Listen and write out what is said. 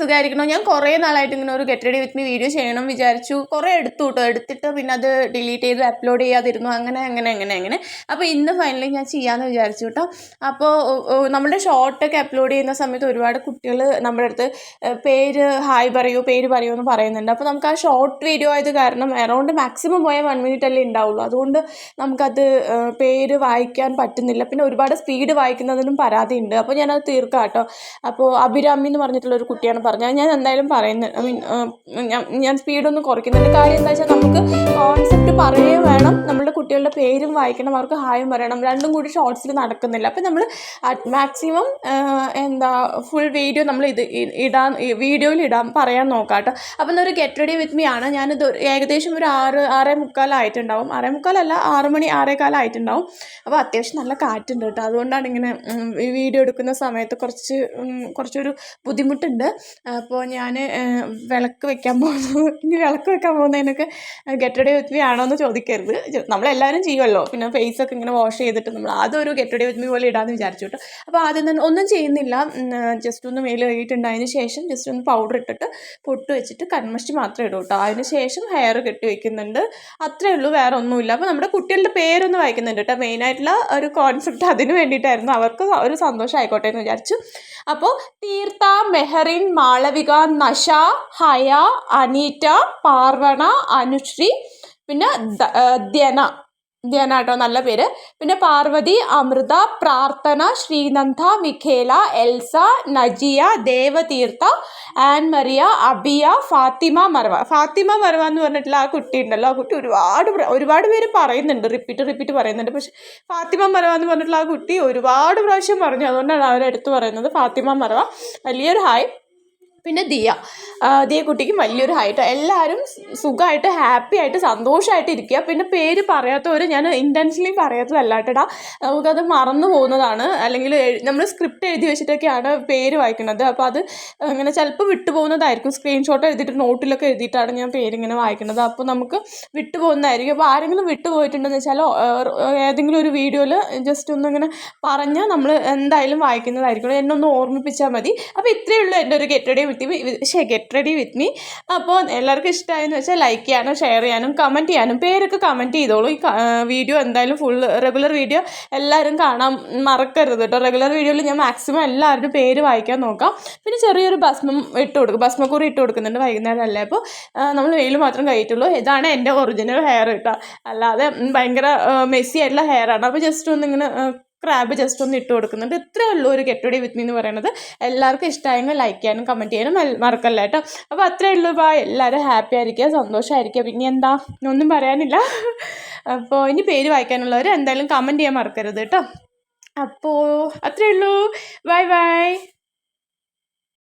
സുഖമായിരിക്കണോ ഞാൻ കുറേ നാളായിട്ട് ഇങ്ങനെ ഒരു get ready with me video ചെയ്യണം വിചാരിച്ചു. കുറേ എടുത്തു കേട്ടോ എടുത്തിട്ട് പിന്നെ അത് ഡിലീറ്റ് ചെയ്ത് അപ്ലോഡ് ചെയ്യാതിരുന്നു. അങ്ങനെ അങ്ങനെ അങ്ങനെ അങ്ങനെ. അപ്പോൾ ഇന്ന് ഫൈനലി ഞാൻ ചെയ്യാമെന്ന് വിചാരിച്ചു കേട്ടോ അപ്പോൾ നമ്മുടെ ഷോർട്ടൊക്കെ അപ്ലോഡ് ചെയ്യുന്ന സമയത്ത് ഒരുപാട് കുട്ടികൾ നമ്മുടെ അടുത്ത് പേര് ഹായ് പറയൂ പേര് പറയൂ എന്ന് പറയുന്നുണ്ട്. അപ്പോൾ നമുക്ക് ആ ഷോർട്ട് വീഡിയോ ആയത് കാരണം അറൗണ്ട് മാക്സിമം പോയാൽ വൺ മിനിറ്റ് അല്ലേ ഉണ്ടാവുള്ളൂ അതുകൊണ്ട് നമുക്കത് പേര് വായിക്കാൻ പറ്റുന്നില്ല. പിന്നെ ഒരുപാട് സ്പീഡ് വായിക്കുന്നതിനും പരാതിയുണ്ട്. അപ്പോൾ ഞാനത് തീർക്കാം കേട്ടോ അപ്പോൾ അഭിരാമി എന്ന് പറഞ്ഞിട്ടുള്ള ഒരു കുട്ടിയാണ് പറഞ്ഞത്. ഞാൻ എന്തായാലും പറയുന്നത് ഐ മീൻ ഞാൻ സ്പീഡൊന്നും കുറയ്ക്കുന്നുണ്ട് കാര്യം എന്താ വെച്ചാൽ നമുക്ക് കോൺസെപ്റ്റ് പറയുകയും വേണം. നമ്മളുടെ കുട്ടികളുടെ പേരും വായിക്കണം അവർക്ക് ഹായും പറയണം. രണ്ടും കൂടി ഷോർട്സിൽ നടക്കുന്നില്ല. അപ്പം നമ്മൾ മാക്സിമം എന്താ ഫുൾ വീഡിയോ നമ്മൾ ഇത് ഇടാൻ വീഡിയോയിൽ ഇടാൻ പറയാൻ നോക്കാം കേട്ടോ അപ്പം ഒരു ഗെറ്റ് റെഡി വിത്ത് മീ ആണ്. ഞാനിത് ഏകദേശം ഒരു ആറ് ആറേ മുക്കാലായിട്ടുണ്ടാവും ആറേ മുക്കാലല്ല ആറ് മണി ആറേ കാലമായിട്ടുണ്ടാവും അപ്പോൾ അത്യാവശ്യം നല്ല കാറ്റുണ്ട് കേട്ടോ. അതുകൊണ്ടാണ് ഇങ്ങനെ വീഡിയോ എടുക്കുന്ന സമയത്ത് കുറച്ച് കുറച്ചൊരു ബുദ്ധിമുട്ടുണ്ട്. അപ്പോൾ ഞാൻ വിളക്ക് വെക്കാൻ പോകുന്നു. ഇനി വിളക്ക് വെക്കാൻ പോകുന്നതിനൊക്കെ ഗെറ്റ് റെഡി വിത്ത് മീ ആണോ എന്ന് ചോദിക്കരുത്. ജ- നമ്മളെല്ലാവരും ചെയ്യുമല്ലോ പിന്നെ ഫേസ് ഒക്കെ ഇങ്ങനെ വാഷ് ചെയ്തിട്ട് നമ്മൾ അതൊരു ഗെറ്റ് ഡേ വിത്ത് മീ പോലെ ഇടാമെന്ന് വിചാരിച്ചു കേട്ടോ. അപ്പോൾ ആദ്യം തന്നെ ഒന്നും ചെയ്യുന്നില്ല. ജസ്റ്റ് ഒന്ന് മേൽ കഴിയിട്ടുണ്ടായതിന് ശേഷം ജസ്റ്റ് ഒന്ന് പൗഡർ ഇട്ടിട്ട് പൊട്ട് വെച്ചിട്ട് കൺമഷി മാത്രമേ ഇടൂ കേട്ടോ. അതിന് ശേഷം ഹെയർ കെട്ടി വെക്കുന്നുണ്ട്. അത്രേ ഉള്ളൂ വേറെ ഒന്നുമില്ല. അപ്പോൾ നമ്മുടെ കുട്ടികളുടെ പേരൊന്ന് വായിക്കുന്നുണ്ട് കേട്ടോ. മെയിനായിട്ടുള്ള ഒരു കോൺസെപ്റ്റ് അതിന് വേണ്ടിയിട്ടായിരുന്നു. അവർക്ക് ഒരു സന്തോഷം ആയിക്കോട്ടെ എന്ന് വിചാരിച്ചു. അപ്പോൾ തീർത്ഥ മെഹറിൻ മാളവിക നഷ ഹയ അനീറ്റ പാർവണ അനുശ്രീ പിന്നെ ധ്യന. ധ്യന നല്ല പേര്. പിന്നെ പാർവതി അമൃത പ്രാർത്ഥന ശ്രീനന്ദ മിഖേല എൽസ നജിയ ദേവതീർത്ഥ ആൻ മറിയ അബിയ ഫാത്തിമ മറവ ഫാത്തിമ മറവ എന്ന് പറഞ്ഞിട്ടുള്ള ആ കുട്ടി ഉണ്ടല്ലോ. ആ കുട്ടി ഒരുപാട് ഒരുപാട് പേര് പറയുന്നുണ്ട്. റിപ്പീറ്റ് റിപ്പീറ്റ് പറയുന്നുണ്ട്. പക്ഷെ ഫാത്തിമ മറവ എന്ന് പറഞ്ഞിട്ടുള്ള ആ കുട്ടി ഒരുപാട് പ്രാവശ്യം പറഞ്ഞു. അതുകൊണ്ടാണ് അവരെടുത്ത് പറയുന്നത്. ഫാത്തിമ മറവ വലിയൊരു ഹായ്. പിന്നെ ദിയ. ദിയ കുട്ടിക്ക് വലിയൊരു ഹൈറ്റ് എല്ലാവരും സുഖമായിട്ട് ഹാപ്പി ആയിട്ട് സന്തോഷമായിട്ട് ഇരിക്കുക പിന്നെ പേര് പറയാത്തവർ ഞാൻ ഇന്റൻഷനലി പറയാത്തതല്ല കേട്ടടാ നമുക്കത് മറന്നു പോകുന്നതാണ്. അല്ലെങ്കിൽ നമ്മൾ സ്ക്രിപ്റ്റ് എഴുതി വെച്ചിട്ടൊക്കെയാണ് പേര് വായിക്കുന്നത്. അപ്പോൾ അത് അങ്ങനെ ചിലപ്പോൾ വിട്ടുപോകുന്നതായിരിക്കും. സ്ക്രീൻഷോട്ട് എഴുതിയിട്ട് നോട്ടിലൊക്കെ എഴുതിയിട്ടാണ് ഞാൻ പേരിങ്ങനെ വായിക്കുന്നത്. അപ്പോൾ നമുക്ക് വിട്ടുപോകുന്നതായിരിക്കും. അപ്പോൾ ആരെങ്കിലും വിട്ടുപോയിട്ടുണ്ടെന്ന് വെച്ചാൽ ഏതെങ്കിലും ഒരു വീഡിയോയിൽ ജസ്റ്റ് ഒന്നിങ്ങനെ പറഞ്ഞാൽ നമ്മൾ എന്തായാലും വായിക്കുന്നതായിരിക്കും എന്നെ ഒന്ന് ഓർമ്മിപ്പിച്ചാൽ മതി. അപ്പോൾ ഇത്രയേ ഉള്ളൂ എന്റെ ഒരു റെഡി വിത്ത് മീ ഷേ ഗെറ്റ് റെഡി വിത്ത് മീ അപ്പോൾ എല്ലാവർക്കും ഇഷ്ടമായെന്ന് വെച്ചാൽ ലൈക്ക് ചെയ്യാനും ഷെയർ ചെയ്യാനും കമന്റ് ചെയ്യാനും പേരൊക്കെ കമന്റ് ചെയ്തോളൂ. ഈ വീഡിയോ എന്തായാലും ഫുൾ റെഗുലർ വീഡിയോ എല്ലാവരും കാണാൻ മറക്കരുത് കേട്ടോ റെഗുലർ വീഡിയോയിൽ ഞാൻ മാക്സിമം എല്ലാവരുടെയും പേര് വായിക്കാൻ നോക്കാം. പിന്നെ ചെറിയൊരു ഭസ്മം ഇട്ട് കൊടുക്കും. ഭസ്മക്കുറി ഇട്ട് കൊടുക്കുന്നുണ്ട് വൈകുന്നേരം അല്ലേ അപ്പോൾ നമ്മൾ വെയിൽ മാത്രം കഴിയിട്ടുള്ളൂ. ഇതാണ് എന്റെ ഒറിജിനൽ ഹെയർ കേട്ടോ അല്ലാതെ ഭയങ്കര മെസ്സി ആയിട്ടുള്ള ഹെയറാണ് അപ്പോൾ ജസ്റ്റ് ഒന്നിങ്ങനെ ക്രാബ് ജസ്റ്റ് ഒന്ന് ഇട്ട് കൊടുക്കുന്നുണ്ട്. ഇത്രയേ ഉള്ളൂ ഒരു ഗെറ്റ് വിത്ത് മീ എന്ന് പറയുന്നത്. എല്ലാവർക്കും ഇഷ്ടമായെങ്കിൽ ലൈക്ക് ചെയ്യാനും കമന്റ് ചെയ്യാനും മറക്കല്ല കേട്ടോ അപ്പോൾ അത്രയേ ഉള്ളൂ. ബാ എല്ലാവരും ഹാപ്പി ആയിരിക്കുക സന്തോഷമായിരിക്കുക പിന്നെ എന്താ? ഒന്നും പറയാനില്ല. അപ്പോൾ ഇനി പേര് വായിക്കാനുള്ളവർ എന്തായാലും കമന്റ് ചെയ്യാൻ മറക്കരുത് കേട്ടോ അപ്പോൾ അത്രയേ ഉള്ളൂ. Bye bye